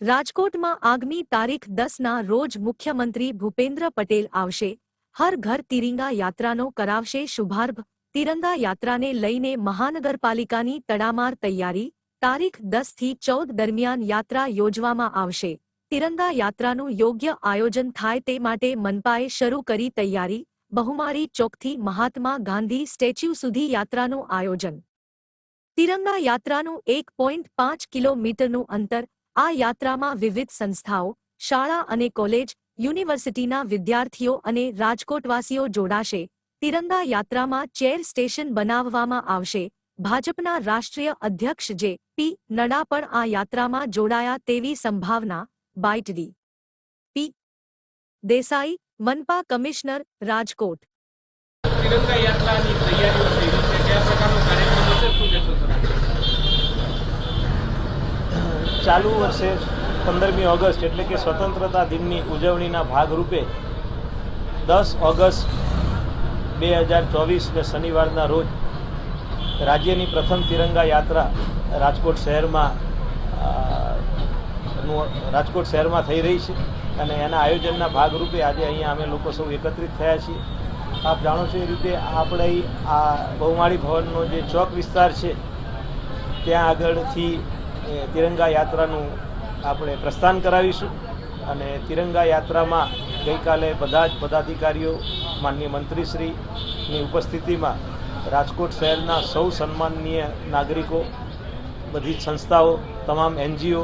રાજકોટમાં આગામી તારીખ દસના રોજ મુખ્યમંત્રી ભૂપેન્દ્ર પટેલ આવશે. હર ઘર તિરંગા યાત્રાનો કરાવશે શુભારંભ. તિરંગા યાત્રાને લઈને મહાનગરપાલિકાની તડામાર તૈયારી. તારીખ દસથી ચૌદ દરમિયાન યાત્રા યોજવામાં આવશે. તિરંગા યાત્રાનું યોગ્ય આયોજન થાય તે માટે મનપાએ શરૂ કરી તૈયારી. બહુમારી ચોકથી મહાત્મા ગાંધી સ્ટેચ્યુ સુધી યાત્રાનું આયોજન. તિરંગા યાત્રાનું એક પોઈન્ટ પાંચ કિલોમીટરનું અંતર આ યાત્રામાં વિવિધ સંસ્થાઓ, શાળા અને કોલેજ, યુનિવર્સિટીના વિદ્યાર્થીઓ અને રાજકોટવાસીઓ જોડાશે. તિરંગા યાત્રામાં ચેર સ્ટેશન બનાવવામાં આવશે. ભાજપના રાષ્ટ્રીય અધ્યક્ષ જે પી નડા પણ આ યાત્રામાં જોડાયા તેવી સંભાવના બાઇટડી. પી. દેસાઈ, મનપા કમિશનર, રાજકોટ. તિરંગા યાત્રાની તૈયારીઓ કયા પ્રકારનો કાર્યક્રમ ચાલુ વર્ષે પંદરમી ઓગસ્ટ એટલે કે સ્વતંત્રતા દિનની ઉજવણીના ભાગરૂપે દસ ઓગસ્ટ બે હજાર ચોવીસને શનિવારના રોજ રાજ્યની પ્રથમ તિરંગા યાત્રા રાજકોટ શહેરમાં રાજકોટ શહેરમાં થઈ રહી છે અને એના આયોજનના ભાગરૂપે આજે અહીંયા અમે લોકો સૌ એકત્રિત થયા છીએ. આપ જાણો છો એ રીતે આપણે આ બહુમાળી ભવનનો જે ચોક વિસ્તાર છે, ત્યાં આગળથી એ, તિરંગા યાત્રાનું આપણે પ્રસ્થાન કરાવીશું અને તિરંગા યાત્રામાં ગઈકાલે બધા જ પદાધિકારીઓ માનનીય મંત્રીશ્રીની ઉપસ્થિતિમાં રાજકોટ શહેરના સૌ સન્માનનીય નાગરિકો બધી જ સંસ્થાઓ તમામ એનજીઓ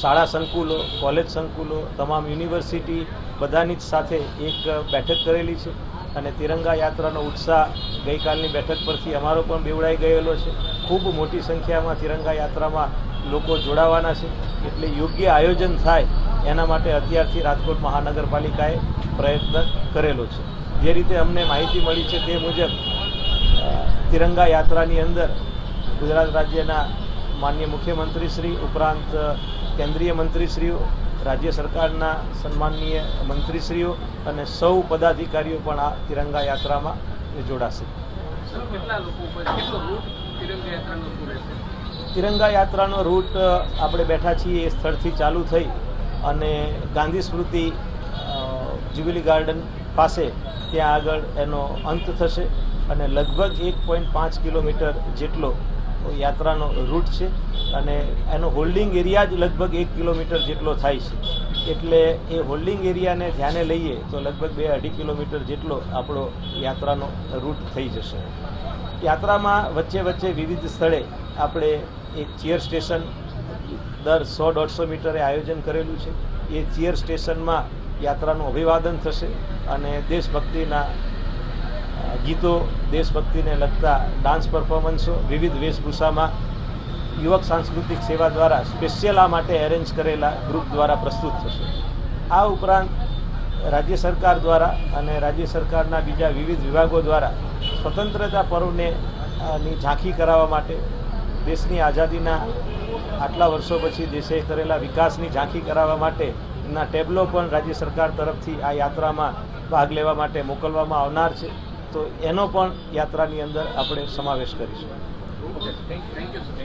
શાળા સંકુલો કોલેજ સંકુલો તમામ યુનિવર્સિટી બધાની જ સાથે એક બેઠક કરેલી છે અને તિરંગા યાત્રાનો ઉત્સાહ ગઈકાલની બેઠક પરથી અમારો પણ બેવડાઈ ગયેલો છે. ખૂબ મોટી સંખ્યામાં તિરંગા યાત્રામાં લોકો જોડાવાના છે. એટલે યોગ્ય આયોજન થાય એના માટે અત્યારથી રાજકોટ મહાનગરપાલિકાએ પ્રયત્ન કરેલો છે. જે રીતે અમને માહિતી મળી છે તે મુજબ તિરંગા યાત્રાની અંદર ગુજરાત રાજ્યના માન્ય મુખ્યમંત્રી શ્રી, ઉપરાંત કેન્દ્રીય મંત્રીશ્રીઓ, રાજ્ય સરકારના સન્માનનીય મંત્રીશ્રીઓ અને સૌ પદાધિકારીઓ પણ આ તિરંગા યાત્રામાં જોડાશે. તિરંગા યાત્રાનો રૂટ આપણે બેઠા છીએ એ સ્થળથી ચાલુ થઈ અને ગાંધી સ્મૃતિ જ્યુબિલી ગાર્ડન પાસે ત્યાં આગળ એનો અંત થશે અને લગભગ એક પોઈન્ટ પાંચ કિલોમીટર જેટલો યાત્રાનો રૂટ છે અને એનો હોલ્ડિંગ એરિયા જ લગભગ એક કિલોમીટર જેટલો થાય છે. એટલે એ હોલ્ડિંગ એરિયાને ધ્યાને લઈએ તો લગભગ બે અઢી કિલોમીટર જેટલો આપણો યાત્રાનો રૂટ થઈ જશે. યાત્રામાં વચ્ચે વચ્ચે વિવિધ સ્થળે આપણે એક ચેર સ્ટેશન દર સો દોઢસો મીટરે આયોજન કરેલું છે. એ ચેર સ્ટેશનમાં યાત્રાનું અભિવાદન થશે અને દેશભક્તિના ગીતો દેશભક્તિને લગતા ડાન્સ પરફોર્મન્સો વિવિધ વેશભૂષામાં યુવક સાંસ્કૃતિક સેવા દ્વારા સ્પેશિયલ આ માટે એરેન્જ કરેલા ગ્રુપ દ્વારા પ્રસ્તુત થશે. આ ઉપરાંત રાજ્ય સરકાર દ્વારા અને રાજ્ય સરકારના બીજા વિવિધ વિભાગો દ્વારા સ્વતંત્રતા પર્વને ની ઝાંખી કરાવવા માટે દેશની આઝાદીના આટલા વર્ષો પછી દેશે કરેલા વિકાસની ઝાંખી કરાવવા માટે ના ટેબલો પણ રાજ્ય સરકાર તરફથી આ યાત્રામાં ભાગ લેવા માટે મોકલવામાં આવનાર છે. તો એનો પણ યાત્રાની અંદર આપણે સમાવેશ કરીશું.